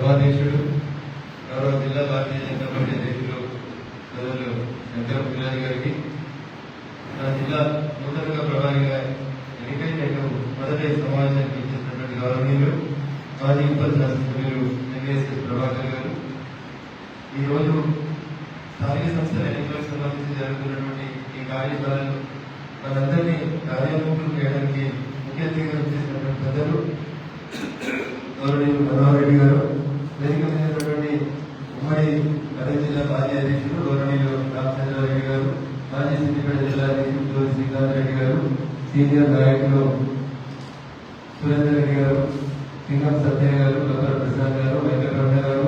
సభాధ్యక్షుడు గౌరవ జిల్లా భారతీయ జనతా పార్టీ అధ్యక్షులు గౌరవులు శంకరం పిల్లారి గారికి నా జిల్లా నూతనంగా ప్రభావిగా ఎన్నికై నేను మొదటి సమావేశానికి ఇచ్చినటువంటి గౌరవనీయులు మాజీ ఉప శాసనసభ్యులు ఎన్ఎస్ఎస్ ప్రభాకర్ గారు. ఈరోజు స్థానిక సంస్థల ఎన్నికలకు సంబంధించి జరుగుతున్నటువంటి ఈ కార్యక్రమాలను మనందరినీ కార్యోన్ముఖులు చేయడానికి ముఖ్య అతిథిగా చేసినటువంటి పెద్దలు గౌరవనీయులు మనోహర్ రెడ్డి గారు వేదిక మీద ఉన్నటువంటి ఉమ్మడి కడప జిల్లా మాజీ అధ్యక్షులు గౌరవనీయులు రామచంద్రారెడ్డి గారు మాజీ సిద్దిపేట జిల్లా అధ్యక్షులు శ్రీకాంత్ రెడ్డి గారు సీనియర్ నాయకులు సురేందర్ రెడ్డి గారు సింగం సత్య గారు డాక్టర్ ప్రసాద్ గారు వెంకటరమణ గారు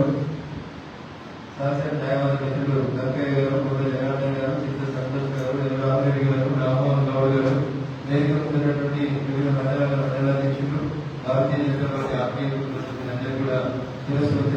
శాసన న్యాయవాద మిత్రులు గారు కొండ జనార్దన్ గారు చిత్ర సంతోష్ గారు రామరెడ్డి గారు రామ్మోహన్ గౌడ్ గారు వేదిక వివిధ మండలాల మండలాధ్యక్షులు భారతీయ జనతా Gracias.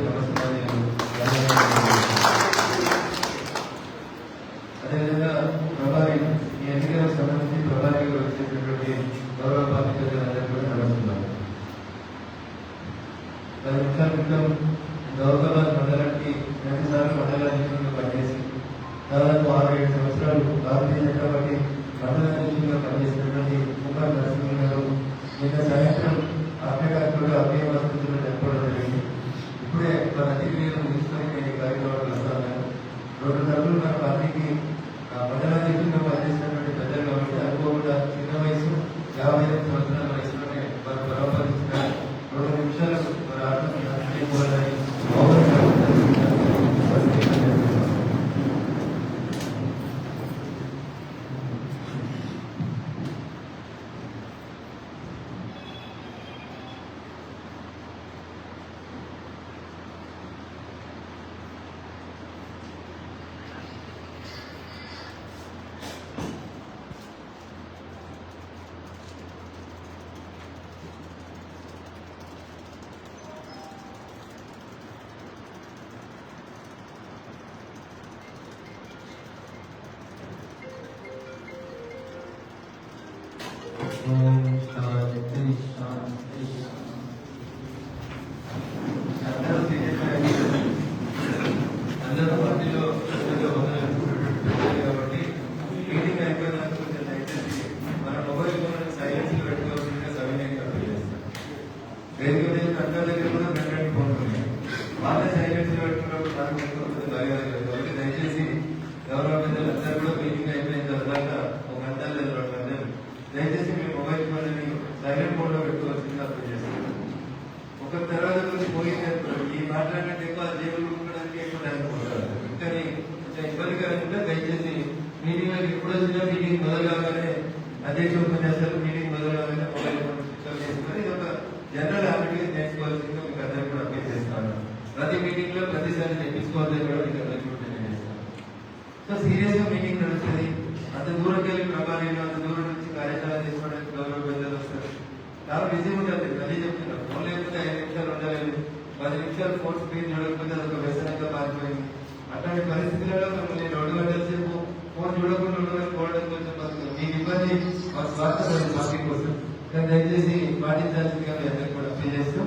అట్లాంటి పరిస్థితులలో మిమ్మల్ని రెండు గంటల సేపు ఫోన్ చూడకుండా ఉండకపోవడం కొంచెం మీ ఇబ్బంది మా స్వార్థం పార్టీ కోసం. కానీ దయచేసి పాటించాల్సిందిగా మీ అందరికీ కూడా అప్పీల్ చేస్తూ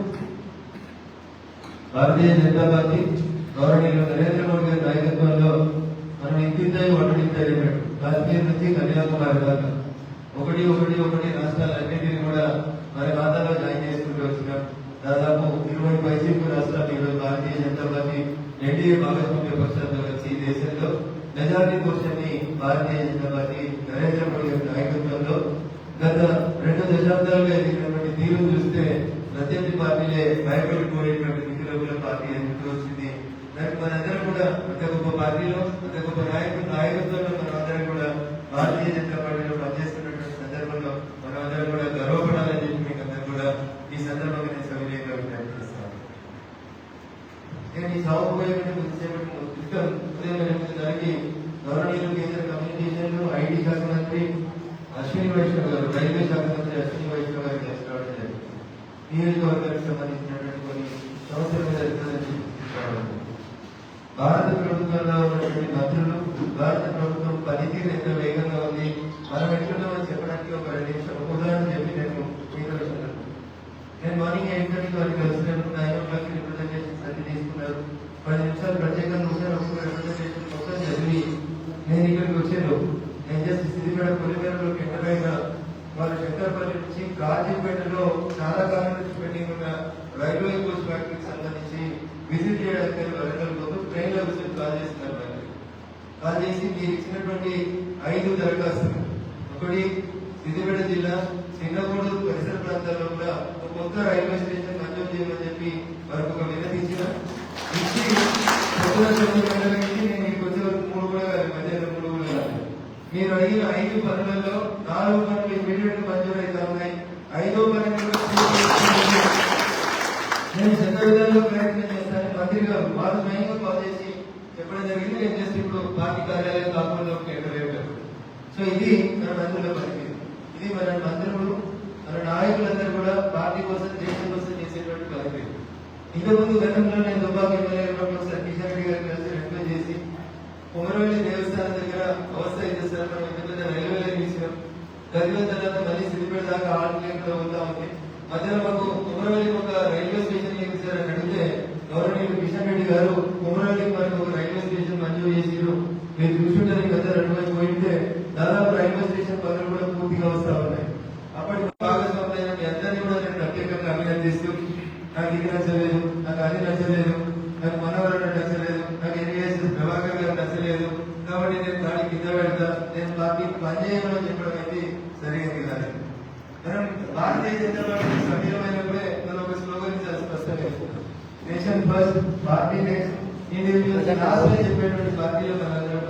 భారతీయ జనతా పార్టీ గౌరవనీయులు నరేంద్ర మోడీ గారి నాయకత్వంలో మనం ఇంటింతాయి ఒకటింతాయి అన్నట్టు కాశ్మీర్ నుంచి కన్యాకుమారి దాకా. ఒకటి ఒకటి ఒకటి రాష్ట్రాలన్నింటినీ కూడా మరి ఖాతాలో జాయిన్ చేసుకుంటూ వచ్చినాం. దాదాపు ఇరవై పైసీలకు రాష్ట్రాలు ఈరోజు భారతీయ జనతా పార్టీ ఎన్డీఏ భాగస్వామ్య ఈ దేశంలో majority portion Bharatiya Janata Party Narendra Modi యొక్క నాయకత్వంలో గత రెండు దశాబ్దాలుగా ఎదిగినటువంటి తీరు చూస్తే ప్రత్యర్థి పార్టీలే భయపడిపోయేటువంటి స్థితిలో పార్టీ ఎందుకు వచ్చింది దానికి మనందరం కూడా అంత గొప్ప పార్టీలో అంత గొప్ప నాయకుడు నాయకత్వంలో మనం అందరం కూడా భారతీయ జనతా పార్టీలో పనిచేస్తున్నటువంటి సందర్భంలో మనం అందరం కూడా గర్వపడాలని చెప్పి మీకు అందరూ కూడా ఈ సందర్భంగా నేను సవినయంగా విజ్ఞప్తి చేస్తాను నేను ఈ సాగుపోయేటువంటి కొద్దిసేపటి క్రితం ఉదయం ఎనిమిది దానికి గౌరవనీయులు కేంద్ర కమ్యూనికేషన్లు ఐటీ శాఖ మంత్రి అశ్విని వైష్ణవ్ గారు రైల్వే శాఖ మంత్రి అశ్విని వైష్ణవ్ గారికి తీసుకురావడం జరిగింది నియోజకవర్గానికి సంబంధించినటువంటి కొన్ని సమస్యల మీద రిప్రజెంటేషన్ తీసుకురావడం జరిగింది. భారత ప్రభుత్వంలో ఉన్నటువంటి మంత్రులు భారత ప్రభుత్వం పనితీరు ఎంత వేగంగా ఉంది మనం ఎట్లున్నామని చెప్పడానికి ఒక రెండు నిమిషాలు ఒక ఉదాహరణ చెప్పి నేను మీతో విషయంలో నేను మార్నింగ్ ఎయిట్ థర్టీకి వారికి కలిసినప్పుడు నైన్ ఓ క్లాక్ రిప్రజెంటేషన్ అన్ని సెకండ్ ఒకసారి ఒక్కొక్క రిప్రజెంటేషన్ మొత్తం చదివి నేను ఇక్కడికి వచ్చాను నేను జస్ట్ సిద్దిపేట పొలిమేరలోకి ఎంటర్ అయినా వాళ్ళ శంకరపల్లి నుంచి కాజీపేటలో చాలా కాలం నుంచి పెండింగ్ ఉన్న రైల్వే కోచ్ ఫ్యాక్టరీకి సంబంధించి విజిట్ చేయడానికి వరంగల్ కోసం ట్రైన్ల విజిట్ కాల్ చేస్తున్నారు మరి కాల్ చేసి మీరు ఇచ్చినటువంటి ఐదు దరఖాస్తులు ఒకటి సిద్దిపేట జిల్లా సింగపూర్ పరిసర ప్రాంతాల్లో కూడా ఒక కొత్త రైల్వే స్టేషన్ మంజూరు చేయమని చెప్పి వారికి ఒక వినతి ఇచ్చి నేను ఇక్కడికి వచ్చే వరకు మూడు కూడా మధ్యాహ్నం మూడు కూడా మీరు అడిగిన ఐదు పనులలో నాలుగు పనులు ఇమీడియట్ మంజూరు అవుతా ఉన్నాయి ఐదో పని కూడా పూర్తి చేస్తున్నాను. నేను ప్రయత్నం చేస్తారని మంత్రి గారు వాళ్ళు స్వయంగా కాల్ చేసి చెప్పడం జరిగింది. నేను జస్ట్ ఇప్పుడు పార్టీ కార్యాలయం కాకుండా ఎంటర్ సో ఇది మన మంత్రుల పనితీరు ఇది మన మంత్రులు మన నాయకులందరూ కూడా పార్టీ కోసం దేశం కోసం చేసేటువంటి పనితీరు ఇంతకుముందు గతంలో నేను దుబాక్ ఎమ్మెల్యే ఉన్నప్పుడు సార్ కిషన్ రెడ్డి గారు కలిసి రిక్వెస్ట్ చేసి కుమరవెల్లి దేవస్థానం దగ్గర అవస్థ అయితే సార్? మనం ఇంత పెద్ద రైల్వే లైన్ తీసినాం గదిలో తర్వాత మళ్ళీ సిద్దిపేట దాకా ఆర్డర్ కూడా పోతా ఉంది. మధ్యలో మాకు కుమరవల్లి ఒక రైల్వే స్టేషన్ ఏమి సార్ అని అడిగితే గవర్నమెంట్ కిషన్ రెడ్డి గారు కుమరవల్లి మనకు రైల్వే స్టేషన్ మంజూరు చేసిరు మీరు చూసుకుంటారు గత రెండు రోజులు పోయింటే దాదాపు రైల్వే స్టేషన్ పనులు కూడా పూర్తిగా వస్తా ఉన్నాయి. అప్పటి భాగస్వామ్యం మీ అందరినీ కూడా నేను ప్రత్యేకంగా అభినందిస్తూ నాకు ఇది నచ్చలేదు నాకు అది నచ్చలేదు నాకు మనవరం నచ్చలేదు నాకు ఎన్ఏఎస్ ప్రభాకర్ గారు నచ్చలేదు. కాబట్టి నేను దాడి కింద పెడతా నేను పార్టీకి పనిచేయమని చెప్పడం అయితే సరైనది కాదు మనం భారతీయ జనతా పార్టీ సభ్యులమైనప్పుడే మనం ఒక స్లోగన్ చాలా స్పష్టంగా nation first party next individual last అని చెప్పేటువంటి పార్టీలో మనందరం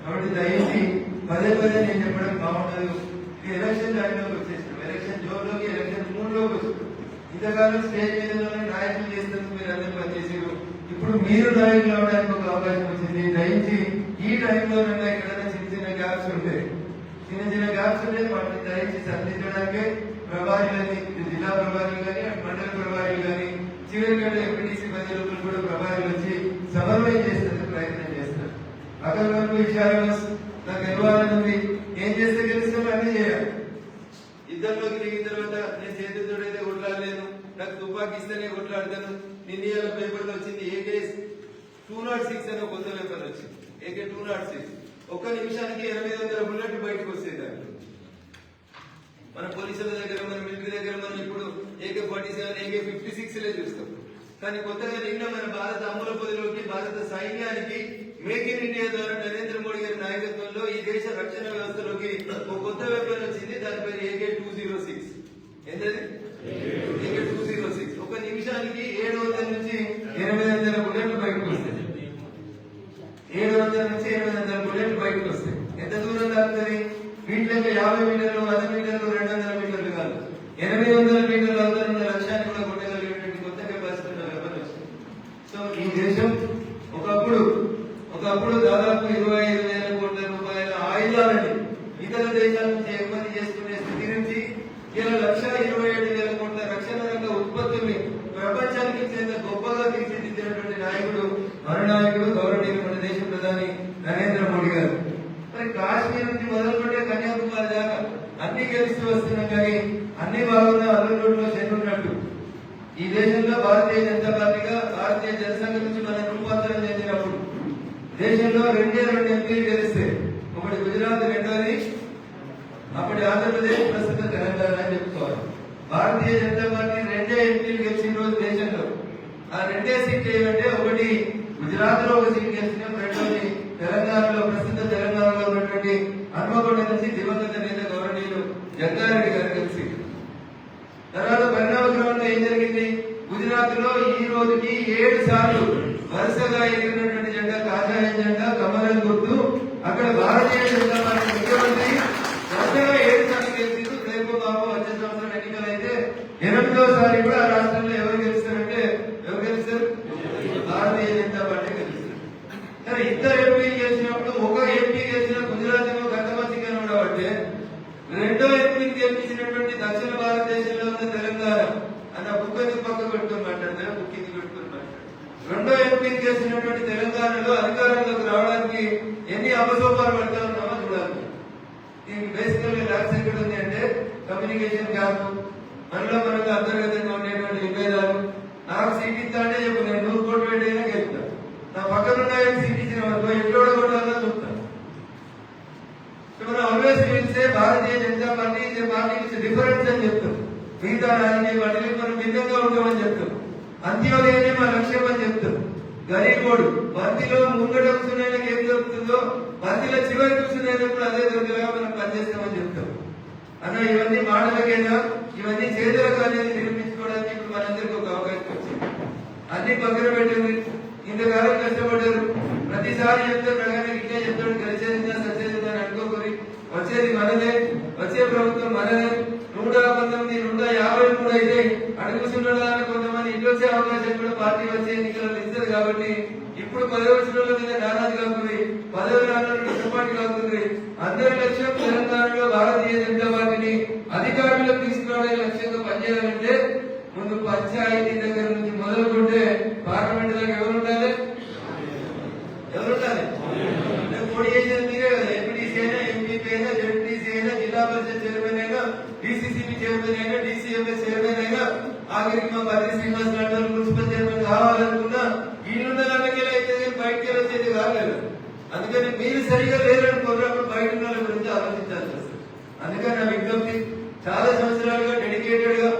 కాబట్టి దయచేసి పదే పదే నేను చెప్పడం బాగుండదు ఎలక్షన్ టైంలోకి వచ్చేసాం ఎలక్షన్ జోన్లోకి ఎలక్షన్ మూడ్లోకి వచ్చాం ఇంతకాలం స్టేజ్ మీదలోనే నాయకులు చేసినందుకు మీరు అందరూ పనిచేసారు ఇప్పుడు మీరు నాయకులు అవడానికి ఒక అవకాశం వచ్చింది దయచేసి ఈ టైంలో ఎక్కడైనా చిన్న చిన్న గ్యాప్స్ ఉంటాయి చిన్న చిన్న గ్యాప్స్ ఉంటే వాటిని దయచేసి సరిదిద్దడానికి ప్రభారీలని జిల్లా ప్రభారీలు కానీ మండల ప్రభారీలు కానీ చివరికంటే ఎంపీటీసీ ప్రజలు కూడా ప్రభారీలు వచ్చి సమన్వయం చేసే ప్రయత్నం చేస్తారు అక్కడ వరకు విషయాలు నాకు గెలవాలని ఉంది ఏం చేస్తే గెలుస్తామో అన్ని చేయాలి. యుద్ధంలోకి దిగిన తర్వాత నేను చేతులతోడైతే కొట్లాడలేను. నాకు తుపాకి ఇస్తేనే కొట్లాడతాను. నిన్న ఇవాళ పేపర్లో వచ్చింది ఏకే టూ నాట్ సిక్స్ అనే కొత్త పేపర్ వచ్చింది. ఏకే టూ నాట్ సిక్స్ ఒక్క నిమిషానికి ఎనిమిది వందల బుల్లెట్ బయటకు వస్తాయి దాంట్లో మన పోలీసుల దగ్గర మన మిలిటరీ దగ్గర మనం ఇప్పుడు AK forty seven AK fifty six లే చూస్తాం. కానీ కొత్తగా నిన్న మన భారత అమ్ముల పొదిలోకి భారత సైన్యానికి మేక్ ఇన్ ఇండియా ద్వారా నరేంద్ర మోడీ గారి నాయకత్వంలో ఈ దేశ రక్షణ వ్యవస్థలోకి ఒక కొత్త వెపన్ వచ్చింది దాని పేరు ఏకే టూ జీరో సిక్స్ ఏంటది ఏకే టూ జీరో సిక్స్ ఒక నిమిషానికి ఏడు వందల నుంచి ఎనిమిది వందల బుల్లెట్లు బయటకు వస్తాయి ఏడు వందల నుంచి ఎనిమిది వందల బుల్లెట్లు బయటకు వస్తాయి ఎంత దూరం తాగుతుంది వీటిలో యాభై మీటర్లు వంద మీటర్లు రెండు వందల మీటర్లు కాదు ఎనిమిది వందల మీటర్లు అవతల ఉన్న లక్ష్యాన్ని కూడా కొట్టగలిగేటువంటి కొత్త కెపాసిటీ ఉన్న వెపన్ వచ్చింది సో ఈ దేశం ఒకప్పుడు ఒకప్పుడు దాదాపు ఇరవై ఐదు వేల కోట్ల రూపాయల ఆయుధాలని ఇతర దేశాల నుంచి ఎగుమతి చేసుకునే స్థితి నుంచి ఇలా లక్ష ఇరవై ఏడు వేల కోట్ల రక్షణ రంగ ఉత్పత్తుల్ని ప్రపంచానికి చెందిన గొప్పగా తీర్చిదిద్దినటువంటి నాయకుడు మన నాయకుడు గౌరవనీయులు మన దేశ ప్రధాని నరేంద్ర మోడీ గారు. మరి కాశ్మీర్ నుంచి మొదలుపెట్టే కన్యాకుమారి దాకా అన్ని గెలిచి వస్తున్నాం కానీ అన్ని బాగున్నా అల్లులో చెందున్నట్టు ఈ దేశంలో భారతీయ జనతా పార్టీగా భారతీయ జనసంఘ నుంచి మనం రూపాంతరం చెందినప్పుడు దేశంలో రెండే రెండు ఎంపీలు గెలిస్తే ఒకటి గుజరాత్ రెండోది అప్పటి ఆంధ్రప్రదేశ్ ప్రస్తుత తెలంగాణ అని చెప్పుకోవాలి. భారతీయ జనతా పార్టీ రెండే ఎంపీలు గెలిచిన రోజు దేశంలో ఆ రెండే సీట్లు ఏమంటే ఒకటి గుజరాత్లో ఒక సీట్ గెలిచిన రెండోది తెలంగాణలో ప్రసిద్ధ తెలంగాణలో ఉన్నటువంటి హన్మగొండ నుంచి దివంగత నేత గౌరవనీయులు జగ్గారెడ్డి గారు కలిసి. తర్వాత పరిణామ క్రమంలో ఏం జరిగింది? గుజరాత్లో ఈ రోజుకి ఏడు సార్లు వరుసగా ఎగిరినటువంటి జెండా కాషాయ జెండా కమలం గుర్తు. అక్కడ భారతీయ జనతా పార్టీ ముఖ్యమంత్రి వరుసగా ఏడు సార్లు గెలిచారు రేపు బాబు వచ్చే సంవత్సరం ఎన్నికలైతే ఎనిమిదోసారి కూడా రాష్ట్ర రాష్ట్రంలో ఎవరు గెలుస్తారంటే ఎవరు గెలుస్తారు భారతీయ జనతా పార్టీ గెలుస్తారు సరే ఇద్దరు ఎంపీ గెలిచినప్పుడు ఒక ఎంపీ గెలిచిన గుజరాత్ ఏమో గతమతి కనబడబట్టే రెండో ఎంపీని గెలిపించినటువంటి దక్షిణ భారతదేశంలో ఉన్న తెలంగాణ అన్న బుక్ ఎందుకు పక్క పెట్టుకుని మాట్లాడతారా బుక్ ఎందుకు పెట్టుకుని మాట్లాడతారు రెండో ఎంపీని గెలిచినటువంటి తెలంగాణలో అధికారంలోకి రావడానికి ఎన్ని అపసోపాలు పడతా ఉన్నామో చూడాలి దీనికి బేసికల్గా ల్యాబ్స్ ఎక్కడ ఉంది అంటే కమ్యూనికేషన్ గ్యాప్ మనలో మనకు అంతర్గతంగా ఉండేటువంటి విభేదాలు నాకు సీట్ ఇస్తా అంటే చెప్పు నేను నూరు కోట్లు పెట్టైనా గెలుపుతా నా పక్క మిగతా రాజకీయ పార్టీలు మనం భిన్నంగా ఉంటామని చెప్తాం అంత్యోదయనే మా లక్ష్యం అని చెప్తాం గరీబోడు బంతిలో ముంగట కూర్చునేందుకు ఏం దొరుకుతుందో బంతిలో చివరి కూర్చునేందుకు అదే దొరికేలాగా మనం పనిచేస్తామని చెప్తాం. అన్న ఇవన్నీ మాటలకేనా? ఇవన్నీ చేతులకు అనేది నిరూపించుకోవడానికి ఇప్పుడు మనందరికీ ఒక అవకాశం వచ్చింది. అన్ని పక్కన పెట్టింది ఇంతకాలం కష్టపడ్డారు. ప్రతిసారి చెప్తే ప్రకారం ఇట్లే చెప్తాడు గెలిచేది సచ్చేది అని అనుకోకరి వచ్చేది మనదే వచ్చే ప్రభుత్వం మనదే నూట పంతొమ్మిది నూట యాభై మూడు అయితే అడుగు సున్నదాన్ని కొంతమంది ఇంట్లో వచ్చే అవకాశం కూడా పార్టీ వచ్చే ఎన్నికలలో ఇస్తారు కాబట్టి ఇప్పుడు పదవి వచ్చిన మీద నారాజు కాకుండా పదవి రావడానికి కష్టపాటు అందరి లక్ష్యం తెలంగాణలో భారతీయ జనతా పార్టీని అధికారంలోకి తీసుకురావడం లక్ష్యంగా పనిచేయాలంటే ముందు పంచాయతీ దగ్గర నుంచి మొదలుకుంటే పార్లమెంట్ దాకా ఎవరు ఉండాలి? ఎవరు ఉండాలి? పోటీ చేసేది మీరే కదా ఎంపీటీసీ అయినా ఎంపీపీ అయినా జెడ్పీసీ అయినా జిల్లా పరిషత్ చైర్మన్ అయినా డీసీసీబీ చైర్మన్ అయినా డిసిఎంఎస్ అయినా ఆఖరికి మా బద్రీ శ్రీనివాస్ లాంటి మున్సిపల్ చైర్మన్ కావాలనుకున్నా వీళ్ళున్న దానికి అయితే కానీ బయటికి వచ్చేది కాలేదు. అందుకని మీరు సరిగా లేరని కోరినప్పుడు బయట ఉన్న వాళ్ళ గురించి ఆలోచించాల్సి వస్తుంది. అందుకని నా విజ్ఞప్తి చాలా సంవత్సరాలుగా డెడికేటెడ్గా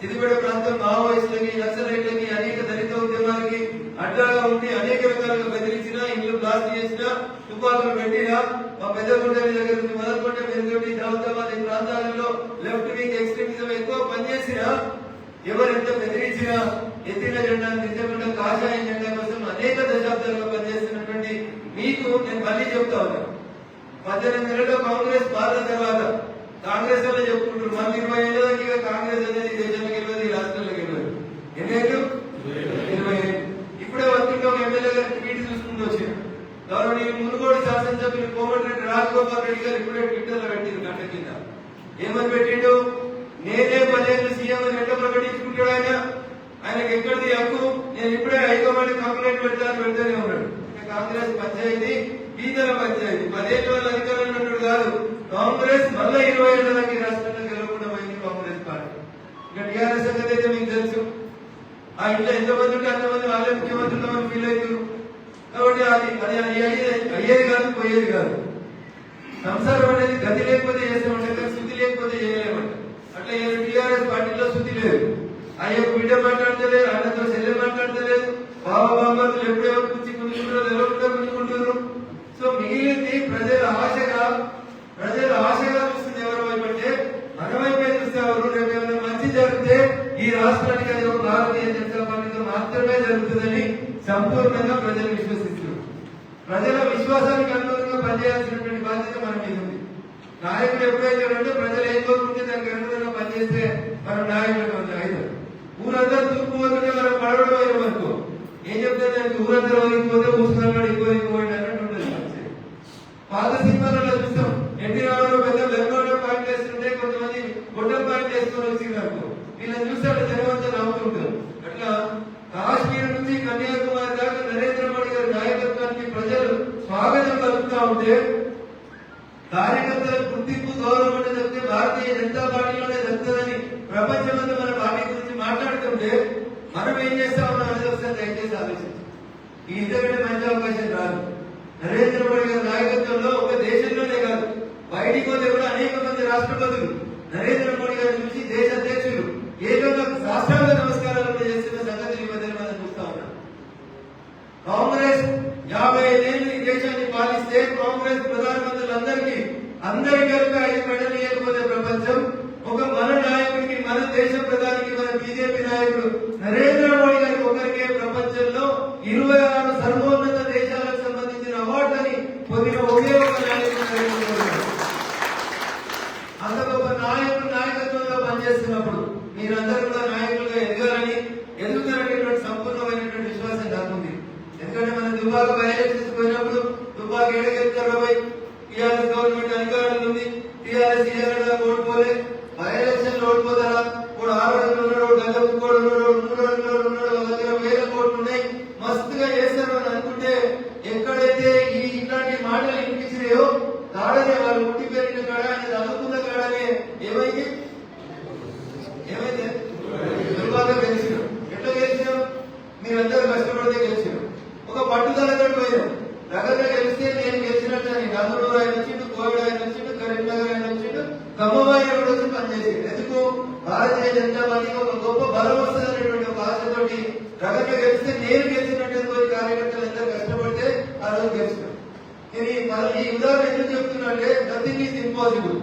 సిద్దిపేట ప్రాంతం మావోయిస్టులకి నక్సలైట్లకి అనేక దళిత ఉద్యమాలకి అడ్డాగా ఉండి అనేక రకాలుగా బెదిరించినా ఇల్లు బ్లాస్ట్ చేసినా తుపాకులు పెట్టినా మా పెద్ద గుండెల దగ్గర నుంచి మొదలుకుంటే మెరుగటి దావుతాబాద్ ఈ ప్రాంతాలలో లెఫ్ట్ వింగ్ ఎక్స్ట్రీమిజం ఎక్కువ పనిచేసినా ఎవరు ఎంత బెదిరించినా ఎత్తిన జెండా నిజకుండా కాషాయం జెండా కోసం అనేక దశాబ్దాలుగా పనిచేస్తున్నటువంటి మీకు నేను మళ్ళీ చెప్తా ఉన్నాను పద్దెనిమిది నెలల్లో కాంగ్రెస్ పాలన తర్వాత కాంగ్రెస్ వల్ల చెప్పుకుంటారు మళ్ళీ ఇరవై ఏళ్ళ దాకా కాంగ్రెస్ అనేది దేశంలో గెలవదు ఈ రాష్ట్రంలో గెలవదు. ఎన్నేళ్ళు ఇరవై ఏళ్ళు. ఇప్పుడే వర్తింట్లో ఎమ్మెల్యే గారు ట్వీట్ చూసుకుంటూ వచ్చారు. గౌరవనీయులు మునుగోడు శాసనసభ్యులు కోమటిరెడ్డి రాజగోపాల్ రెడ్డి గారు ఇప్పుడే ట్విట్టర్లో పెట్టింది గంట కింద. ఏమని పెట్టిండు నేనే పదేళ్ళు సీఎం అని ఎట్లా ప్రకటించుకుంటాడు ఆయన ఆయనకి ఎక్కడిది హక్కు నేను ఇప్పుడే ఐదో మంది కంప్లైంట్ పెడతాను పెడతానే ఉన్నాడు. కాంగ్రెస్ పంచాయతీ పీతల పంచాయతీ పదేళ్ళ వాళ్ళ అధికారంలో ఉన్నాడు కాదు. కాంగ్రెస్ మళ్ళీ ఇరవై ఏళ్ళ దాకా రాష్ట్రంలో గెలవకుండా పోయింది కాంగ్రెస్ పార్టీ. ఇక టీఆర్ఎస్ సంగతి అయితే మీకు తెలుసు. ఆ ఇంట్లో ఎంతమంది ఉంటే అంతమంది వాళ్ళే ముఖ్యమంత్రులు అని ఫీల్ అవుతారు కాబట్టి అది అది అయ్యేది అయ్యేది కాదు పోయేది కాదు. సంసారం అనేది గతి లేకపోతే చేస్తామంటే కానీ శుద్ధి లేకపోతే చేయలేమంట. అట్లా టీఆర్ఎస్ పార్టీలో శుద్ధి లేదు. అయ్యో బిడ్డ మాట్లాడతలేదు ఆయనతో చెల్లె బామ్మలు ఎప్పుడెవరు కూర్చి గుంజుకుంటారో ఎవరు గుంజుకుంటారు సో మిగిలింది ప్రజల ఆశగా ప్రజల ఆశగా చూస్తుంది ఎవరి వైపు అంటే మన వైపే చూస్తే ఎవరు రేపు ఏమైనా మంచి జరిగితే ఈ రాష్ట్రానికి అది ఒక భారతీయ జనతా పార్టీతో మాత్రమే జరుగుతుందని సంపూర్ణంగా ప్రజలు విశ్వసిస్తున్నారు. ప్రజల విశ్వాసానికి అనుగుణంగా పనిచేయాల్సినటువంటి బాధ్యత మన మీద ఉంది. నాయకుడు ఎప్పుడైతే ఉంటే ప్రజలు ఏం కోరుకుంటే దానికి అనుగుణంగా పనిచేస్తే మనం నాయకుడు అవుతాం ఊరంతా తూర్పు పోతుంటే మనం పడవడం అయ్యాం ఏం చెప్తే దానికి ఊరంతా ఒలిగిపోతే ఊసుకున్నాడు ఎక్కువ ఎక్కువ అన్నట్టు ఉంటుంది సమస్య. పాత సినిమాలలో చూస్తాం. ఎన్టీ రామారావు పెద్ద బెంగళూరు పాయింట్ వేస్తుంటే కొంతమంది గొడ్డం పాయింట్ వేసుకొని వచ్చినారు వీళ్ళని చూస్తాడు జనం అంతా నవ్వుతుంటారు. అట్లా కాశ్మీర్ నుంచి కన్యాకుమారి దాకా నరేంద్ర మోడీ గారి నాయకత్వానికి ప్రజలు స్వాగతం కలుపుతా ఉంటే కార్యకర్తల గుర్తింపు గౌరవం అంటే చెప్తే భారతీయ జనతా పార్టీలోనే దక్కుతుందని ప్రపంచమంతా మన పార్టీ గురించి మాట్లాడుతుంటే మనం ఏం చేస్తా ఉన్నాం అనేది ఒకసారి దయచేసి ఆలోచించండి ఈ ఇంతకంటే మంచి అవకాశం రాదు. నరేంద్ర మోడీ గారి నాయకత్వంలో ఒక దేశంలోనే కాదు బయటికి పోతే కూడా అనేక మంది రాష్ట్రపతులు. నరేంద్ర మోడీ గారి నుంచి దేశ అధ్యక్షులు ఏకంగా శాస్త్రాంగ నమస్కారాలు చేస్తున్న సంగతి ఈ మధ్య మనం చూస్తా ఉన్నాం. కాంగ్రెస్ యాభై ఐదేళ్ళు ఈ దేశాన్ని పాలిస్తే కాంగ్రెస్ ప్రధానమంత్రులందరికీ అందరి కలిపి ఐదు 贵州。పోయారు దగ్గర వెళ్తే నేను గెలిచినట్టు అని. గంగళూరు ఆయన వచ్చిండు కోవిడ్ ఆయన వచ్చిండు కరీంనగర్ ఆయన వచ్చిండు. ఖమ్మం ఆయన కూడా వచ్చి పనిచేసిండు. ఎందుకు? భారతీయ జనతా పార్టీ ఒక గొప్ప బలం వస్తుందనేటువంటి ఒక ఆశతోటి నగర్లో గెలిస్తే నేను గెలిచినట్టు అనుకోని కార్యకర్తలు ఎంత కష్టపడితే ఆ రోజు గెలిచినాం నేను ఈ ఉదాహరణ ఎందుకు చెప్తున్నా అంటే నథింగ్ ఈజ్ ఇంపాసిబుల్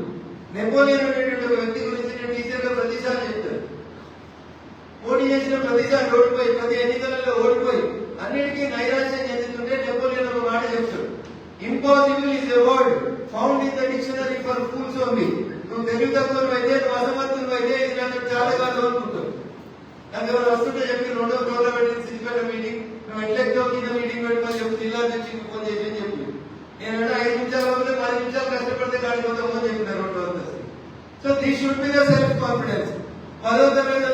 నెపోలియన్ అనేటువంటి ఒక వ్యక్తి గురించి నేను టీచర్గా ప్రతిసారి చెప్తాను. పోటీ చేసిన ప్రతిసారి ఓడిపోయి ప్రతి ఎన్నికలలో ఓడిపోయి అన్నిటికీ నైరాశ్యం మాట చెప్తాడు impossible is a word found in the dictionary for fools only నువ్వు తెలుగు తక్కువ అయితే నువ్వు అసమర్థులు అయితే ఇది ఇలాంటి చాలా కాదు అనుకుంటావు నాకు ఎవరు వస్తుంటే చెప్పి రెండో ఫ్లోర్లో పెట్టిన సిద్ధిపేట మీటింగ్ నువ్వు ఎట్లా ఎక్కువ కింద మీటింగ్ పెట్టుకొని చెప్పి జిల్లా నుంచి ఫోన్ చేసి అని చెప్పి. నేను అంటే ఐదు నిమిషాలు పది నిమిషాలు కష్టపడితే కాడిపోతామని చెప్పిన రెండు అంతస్తు so the should be the self confidence పదో తరగతి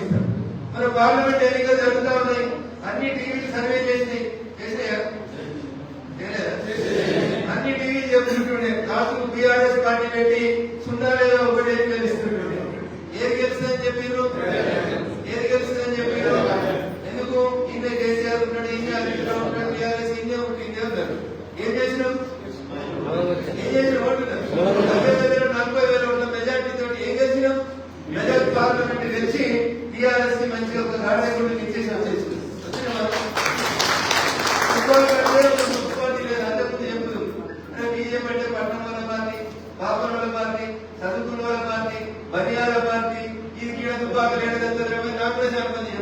ఇస్తాం మన పార్లమెంట్ ఎన్నికలు జరుగుతా ఉన్నాయి? అన్ని టీవీలు సర్వే చేసి అన్ని టీవీలు చెప్తుంటుండే. కాదు బీఆర్ఎస్ పార్టీ పెట్టి సున్నాలేదో ఒకటే గెలుస్తుంటుండే ఏది గెలుస్తుందని చెప్పారు ఏది గెలుస్తుందని చెప్పారు ఎందుకు? ఇంత కేసీఆర్ ఉన్నాడు ఇంకా అధికారం ఉన్నాడు బీఆర్ఎస్ ఇంకే ఒకటి. ఇంకే ఉన్నారు ఏం చేసినాం ఏం చేసిన ఓటున్నారు. టిఆర్ఎస్కి మంచి ఒక రాడాయి మీకు ఇచ్చేసి వచ్చేసి చదువుకున్న వాళ్ళ పార్టీ పార్టీ దుబ్బాక నాకు కూడా చాలా మంది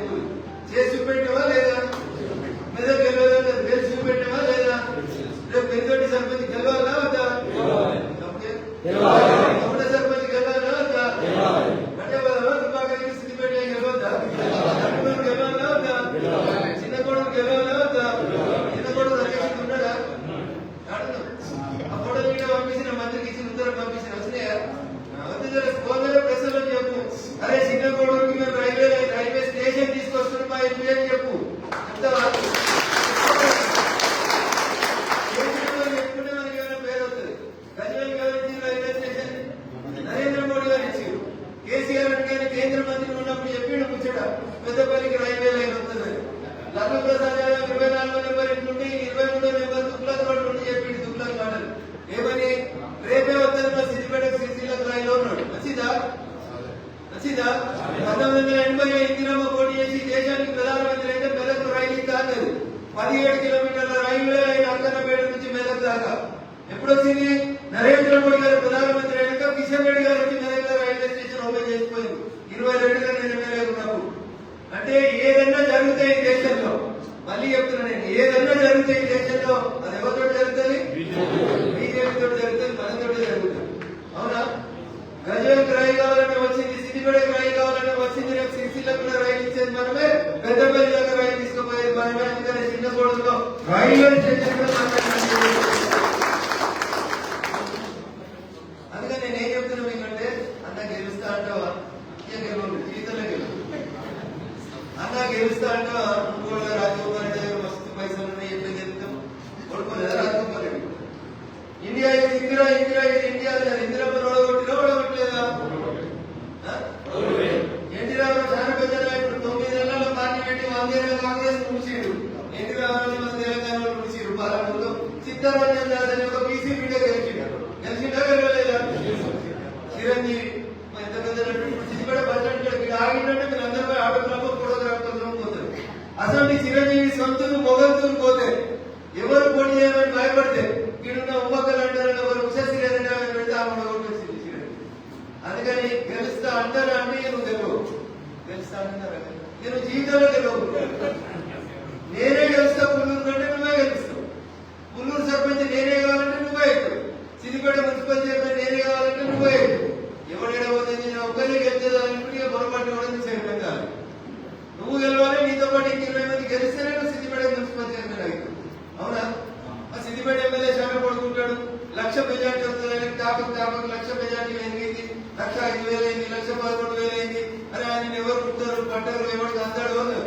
లక్ష మెజార్టీ వస్తుంది టాపిక్ టాపిక్ లక్ష మెజార్టీ ఎనిమిది లక్ష ఐదు వేలు అయింది లక్ష పదకొండు వేలు అయింది అరే ఆయన ఎవరు కుట్టారు పట్టారు ఎవరు అందాడు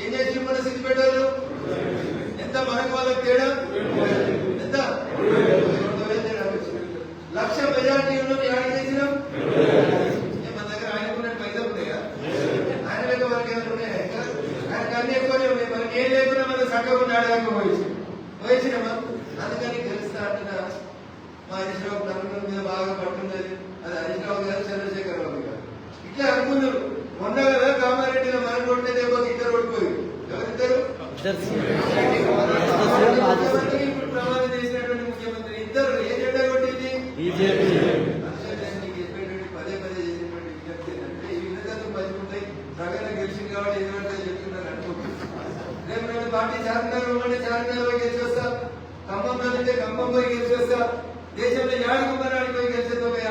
ఏం చేసి మన పెట్టారు? ఎంత మనకు వాళ్ళకి తేడా? పార్టీ చార్మినార్ ఇవ్వండి చార్మినార్ పోయి గెలిచేస్తా ఖమ్మం వెళ్తే ఖమ్మం పోయి గెలిచేస్తా దేశంలో యాడికి మరి ఆడికి పోయి గెలిచేస్తా పోయి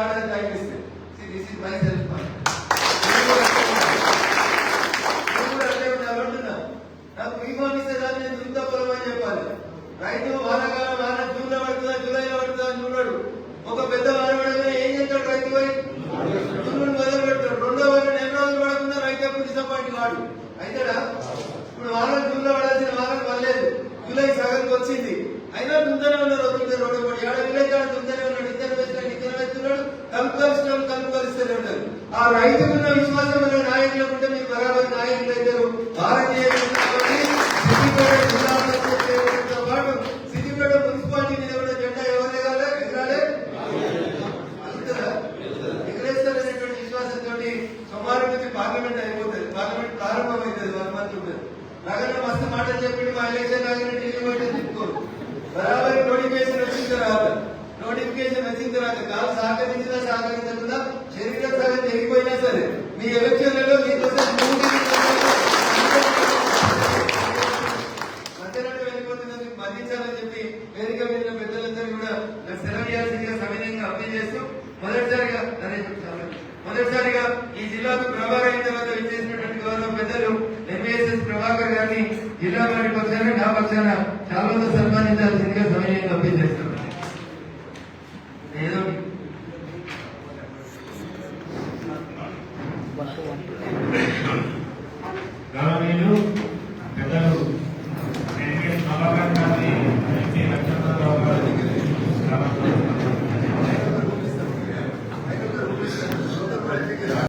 దిస్ ఇస్ మై